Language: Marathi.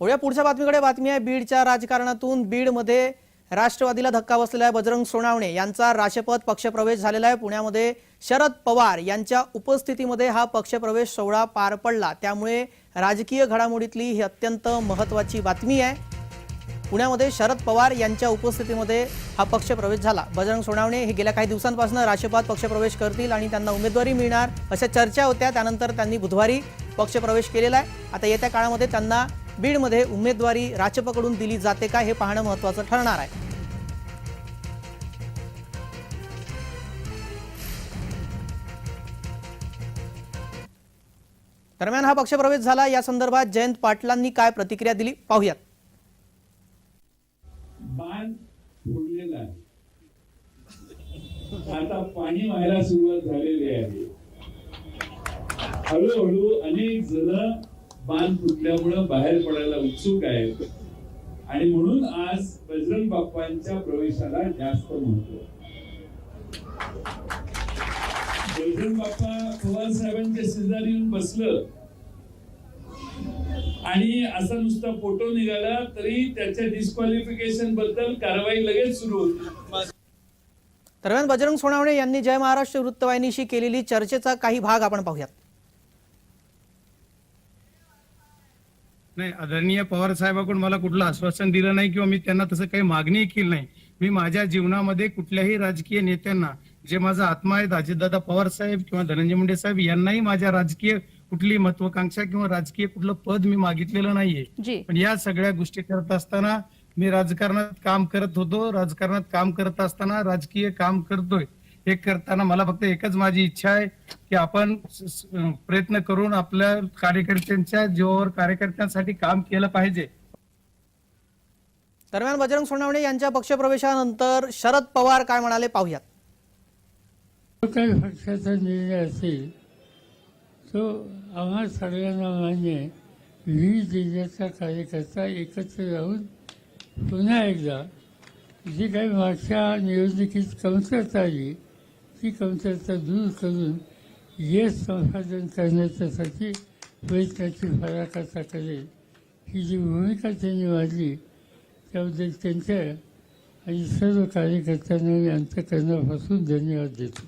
वळूया पुढच्या बातमीकडे बातमी आहे बीडच्या राजकारणातून. बीडमध्ये राष्ट्रवादीला धक्का बसलेला आहे बजरंग सोनावणे. यांचा राष्ट्रपत पक्षप्रवेश झालेला आहे. पुण्यामध्ये शरद पवार यांच्या उपस्थितीमध्ये हा पक्षप्रवेश सोहळा पार पडला. त्यामुळे राजकीय घडामोडीतली ही अत्यंत महत्वाची बातमी आहे. पुण्यामध्ये शरद पवार यांच्या उपस्थितीमध्ये हा पक्षप्रवेश झाला. बजरंग सोनावणे हे गेल्या काही दिवसांपासून राष्ट्रपात पक्षप्रवेश करतील आणि त्यांना उमेदवारी मिळणार अशा चर्चा होत्या. त्यानंतर त्यांनी बुधवारी पक्षप्रवेश केलेला आहे. आता येत्या काळामध्ये त्यांना बीडमध्ये उमेदवारी राजपकडून दिली जाते का हे पाहणं महत्त्वाचं ठरणार आहे. दरम्यान हा पक्षप्रवेश झाला. या संदर्भात जयंत पाटलांनी काय प्रतिक्रिया दिली? पाहूयात. बांध फुटलेला आता पाणी व्हायला सुरुवात झालेली आहे. हळूहळू अनेक जण पान फुटल्यामुळं बाहेर पडायला उत्सुक आहेत. आणि म्हणून आज बजरंग बाप्पांच्या प्रवेशाला जास्त महत्त्व बजरंग बाप्पा पवार साहेबांच्या शेजारी येऊन बसलं. आणि असा नुसता फोटो निघाला तरी त्याच्या डिस्क्वालिफिकेशनबद्दल कारवाई लगेच सुरू होती. दरम्यान बजरंग सोनावणे यांनी जय महाराष्ट्र वृत्तवाहिनीशी केलेली चर्चेचा काही भाग आपण पाहूयात. नाही आदरणीय पवार साहेबाकडून मला कुठलं आश्वासन दिलं नाही किंवा मी त्यांना तसं काही मागणी केली नाही. मी माझ्या जीवनामध्ये कुठल्याही राजकीय नेत्यांना जे माझा आत्मा आहे अजितदादा पवार साहेब किंवा धनंजय मुंडे साहेब यांनाही माझ्या राजकीय कुठली महत्वाकांक्षा किंवा राजकीय कुठलं पद मी मागितलेलं नाहीये. पण या सगळ्या गोष्टी करत असताना मी राजकारणात काम करत होतो राजकारणात काम करत असताना राजकीय काम करतोय. हे करताना मला फक्त एकच माझी इच्छा आहे की आपण प्रयत्न करून आपल्या कार्यकर्त्यांच्या जीवावर कार्यकर्त्यांसाठी काम केलं पाहिजे. दरम्यान बजरंग सोनावणे यांच्या पक्षप्रवेशानंतर शरद पवार काय म्हणाले पाहूयात. जो काही पक्षाचा निर्णय असेल तो आम्हा सगळ्यांना मान्य विविध जिल्ह्याचा कार्यकर्ता एकत्र राहून पुन्हा एकदा जी काही मागच्या निवडणुकीत कमतरता आली ती कमतरता दूर करून यश संपादन करण्याच्यासाठी प्रयत्नाची फराकाचा करेल. ही जी भूमिका त्यांनी वाढली त्याबद्दल त्यांच्या आणि सर्व कार्यकर्त्यांना मी अंतकरणापासून धन्यवाद देतो.